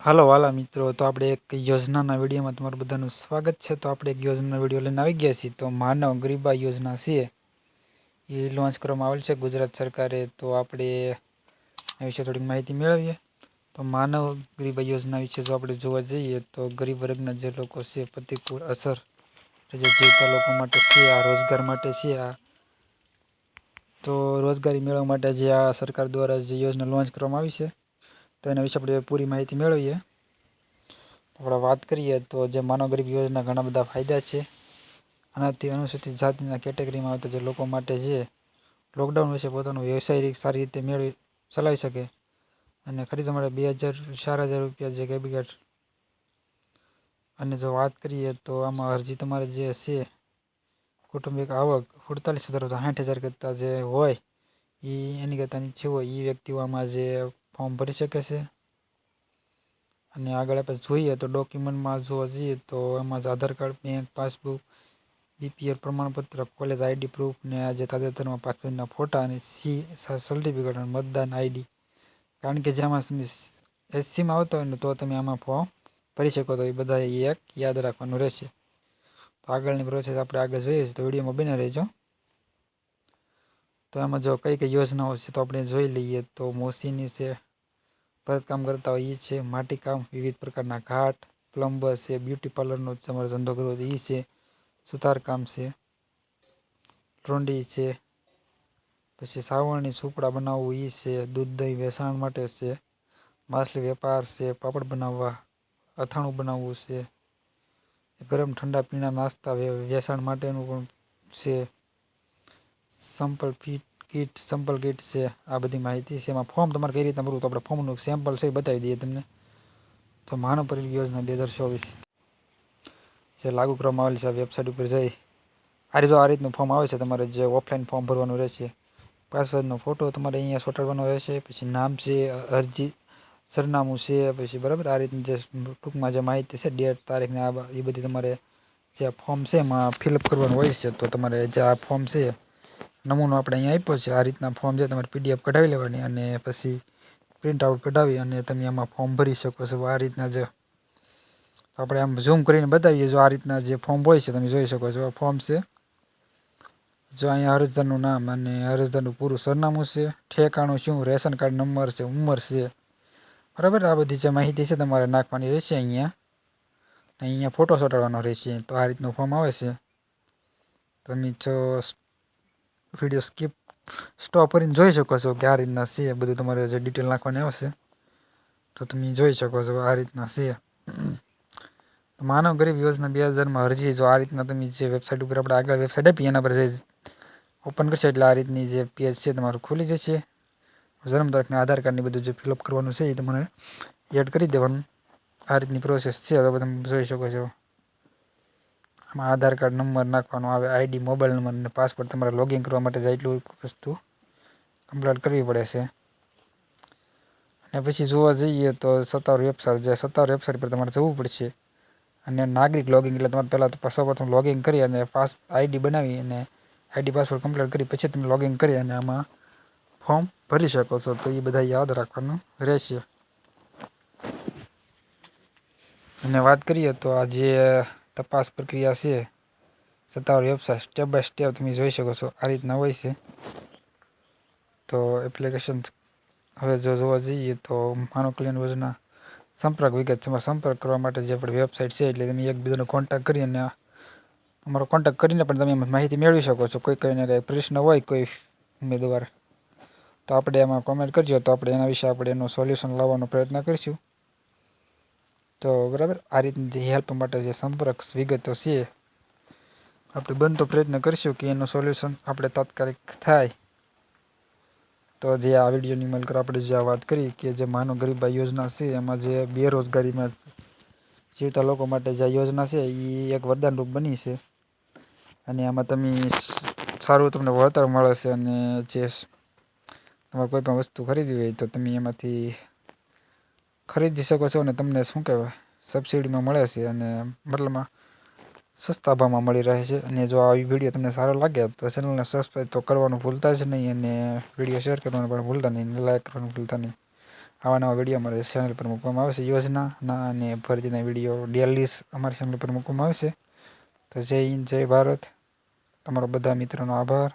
હાલો વાલા મિત્રો, તો આપણે એક યોજનાના વિડીયોમાં તમારું બધાનું સ્વાગત છે. તો આપણે એક યોજનાનો વીડિયો લઈને આવી ગયા છીએ. તો માનવ ગરીબા યોજના છે. એ લોન્ચ કરવામાં આવેલ છે ગુજરાત સરકારે. તો આપણે એ વિશે થોડીક માહિતી મેળવીએ. તો માનવ ગરીબા યોજના વિશે જો આપણે જોવા જઈએ, તો ગરીબ વર્ગના જે લોકો છે, પ્રતિકૂળ અસર જે જીવતા લોકો માટે છે, આ રોજગાર માટે છે, આ તો રોજગારી મેળવવા માટે જે આ સરકાર દ્વારા જે યોજના લોન્ચ કરવામાં આવી છે તો એના વિશે આપણે પૂરી માહિતી મેળવીએ. આપણે વાત કરીએ તો જે માનવ ગરીબ યોજના ઘણા બધા ફાયદા છે. આનાથી અનુસૂચિત જાતિના કેટેગરીમાં આવતા જે લોકો માટે છે લોકડાઉન વિશે પોતાનો વ્યવસાય સારી રીતે મેળવી ચલાવી શકે. અને ખરીદવા માટે બે હજાર ચાર હજાર રૂપિયા જે કેબિકેટ અને જો વાત કરીએ તો આમાં અરજી તમારે જે છે, કુટુંબિક આવક અડતાલીસ હજાર સાઠ હજાર કરતાં જે હોય એ એની કરતાં નીચે હોય એ વ્યક્તિઓ આમાં જે ફોર્મ ભરી શકે છે. અને આગળ આપણે જોઈએ તો ડોક્યુમેન્ટમાં જોવા જઈએ તો એમાં જ Aadhaar card bank passbook BPL પ્રમાણપત્ર કોલેજ આઈડી પ્રૂફ ને આજે તાજેતરમાં પાસપોર્ટના ફોટા અને સી સર્ટિફિકેટ અને મતદાન આઈડી કારણ કે જેમાં તમે એસસીમાં આવતા હોય ને તો તમે આમાં ફોર્મ ભરી શકો. તો એ બધા એક યાદ રાખવાનું રહેશે. તો આગળની પ્રોસેસ આપણે આગળ જોઈએ તો વિડીયોમાં બને રહેજો. તો એમાં જો કઈ કઈ યોજનાઓ છે તો આપણે જોઈ લઈએ તો મોસીની છે ભરતકામ કરતા હોય એ છે માટીકામ વિવિધ પ્રકારના ઘાટ, પ્લમ્બર છે, બ્યુટી પાર્લરનો તમારો ધંધો કરવો એ છે સુતારકામ છે ટ્રોંડી છે, પછી સાવરણી સુપડા બનાવવું એ છે, દૂધ દહીં વેચાણ માટે છે, માછલી વેપાર છે, પાપડ બનાવવા, અથાણું બનાવવું છે, ગરમ ઠંડા પીણા નાસ્તા વેચાણ માટેનું પણ છે sample fit kit sample kit છે, આ બધી માહિતી છે. એમાં ફોર્મ તમારે કઈ રીતના ભરવું? તો આપણે ફોર્મનું સેમ્પલ છે એ બતાવી દઈએ તમને. તો માનવ પરિવાર યોજના બે હજાર ચોવીસ. જે લાગુ કરવામાં આવેલી છે, આ વેબસાઇટ ઉપર જઈ. આ રીતે આ રીતનું ફોર્મ આવે છે, તમારે જે ઓફલાઈન ફોર્મ ભરવાનું રહેશે પાસવર્ડનો ફોટો તમારે અહીંયા ચોંટાડવાનો રહેશે, પછી નામ છે, અરજી, સરનામું છે, પછી બરાબર આ રીતની જે ટૂંકમાં જે માહિતી છે ડેટ તારીખને આ એ બધી તમારે જે ફોર્મ છે એમાં ફિલઅપ કરવાનું હોય છે, તો તમારે જે આ ફોર્મ છે નમૂનો આપણે અહીંયા આપ્યો છે. આ રીતના ફોર્મ છે તમારે પીડીએફ કઢાવી લેવાની અને પછી પ્રિન્ટ આઉટ કઢાવી અને તમે આમાં ફોર્મ ભરી શકો છો. આ રીતના જે આપણે આમ ઝૂમ કરીને બતાવીએ. જો આ રીતના જે ફોર્મ હોય છે તમે જોઈ શકો છો. આ ફોર્મ છે. જો અહીંયા અરજદારનું નામ અને અરજદારનું પૂરું સરનામું છે. ઠેકાણું શું? રેશન કાર્ડ નંબર છે, ઉંમર છે. બરાબર? આ બધી જે માહિતી છે તમારે નાખવાની રહેશે અહીંયા. અહીંયા ફોટો ચોંટાડવાનો રહેશે. તો આ રીતનું ફોર્મ આવે છે. તમે જો વીડિયો સ્કીપ સ્ટોપ કરીને જોઈ શકો છો કે આ રીતના છે, બધું તમારે જે ડિટેલ નાખવાની આવશે. તો તમે જોઈ શકો છો આ રીતના છે. માનવ ગરીબ યોજના બે હજારમાં અરજી, જો આ રીતના તમે જે વેબસાઇટ ઉપર આપણે આગળ વેબસાઇટ આપી એના પર જે ઓપન કરશે, એટલે આ રીતની જે પેજ છે તમારું ખુલી જશે. જન્મ તારીખને આધાર કાર્ડની બધું જે ફિલઅપ કરવાનું છે એ તમારે એડ કરી દેવાનું. આ રીતની પ્રોસેસ છે હવે તમે જોઈ શકો છો. આમાં આધાર કાર્ડ નંબર નાખવાનો આવે આઈડી મોબાઈલ નંબર અને પાસપોર્ટ તમારે લોગિન કરવા માટે જેટલું વસ્તુ કમ્પ્લીટ કરવી પડે છે. અને પછી જોવા જઈએ તો સત્તાવાર વેબસાઇટ જે સત્તાવાર વેબસાઇટ પર તમારે જવું પડશે. અને નાગરિક લોગિંગ એટલે તમારે પહેલાં તો સૌપ્રથમ લોગિન કરી અને પાસ આઈડી બનાવી અને આઈડી પાસવર્ડ કમ્પ્લીટ કરી પછી તમે લોગિન કરી અને આમાં ફોર્મ ભરી શકો છો. તો એ બધા યાદ રાખવાનું રહેશે. અને વાત કરીએ તો આ જે તપાસ પ્રક્રિયા છે. સત્તાવાર વેબસાઇટ સ્ટેપ બાય સ્ટેપ તમે જોઈ શકો છો. આ રીતના હોય છે. તો એપ્લિકેશન હવે જો જોવા જઈએ તો માનવ કલ્યાણ યોજના સંપર્ક વિગત સંપર્ક કરવા માટે જે આપણી વેબસાઇટ છે એટલે તમે એકબીજાનો કોન્ટેક્ટ કરી અને અમારો કોન્ટેક્ટ કરીને પણ તમે માહિતી મેળવી શકો છો. કોઈ કોઈને કંઈ પ્રશ્ન હોય, કોઈ ઉમેદવાર, તો આપણે એમાં કોમેન્ટ કરજો. તો આપણે એના વિશે આપણે એનું સોલ્યુશન લાવવાનો પ્રયત્ન કરીશું. તો બરાબર? આ રીતની જે હેલ્પ માટે જે સંપર્ક વિગતો છે, આપણે બનતો પ્રયત્ન કરીશું કે એનું સોલ્યુશન આપણે તાત્કાલિક થાય. તો જે આ વિડીયોની મળકર આપણે જે વાત કરી કે જે માનવ ગરીબા યોજના છે, એમાં જે બેરોજગારીમાં જીવતા લોકો માટે જે યોજના છે એ એક વરદાનરૂપ બની છે. અને આમાં તમે સારું તમને વળતર મળે છે અને જે તમારે કોઈ પણ વસ્તુ ખરીદવી હોય તો તમે એમાંથી ખરીદી શકો છો અને તમને શું કહેવાય, સબસિડીમાં મળે છે અને મતલબમાં સસ્તા ભાવમાં મળી રહે છે. અને જો આવી વીડિયો તમને સારો લાગે તો ચેનલને સબસ્ક્રાઈબ તો કરવાનું ભૂલતા જ નહીં અને વીડિયો શેર કરવાનું પણ ભૂલતા નહીં લાઈક કરવાનું ભૂલતા નહીં. આવા નવા વીડિયો અમારી ચેનલ પર મૂકવામાં આવશે યોજનાના અને ફરજીના વીડિયો ડેલીસ અમારી ચેનલ પર મૂકવામાં આવશે તો જય હિન્દ, જય ભારત. તમારો બધા મિત્રોનો આભાર.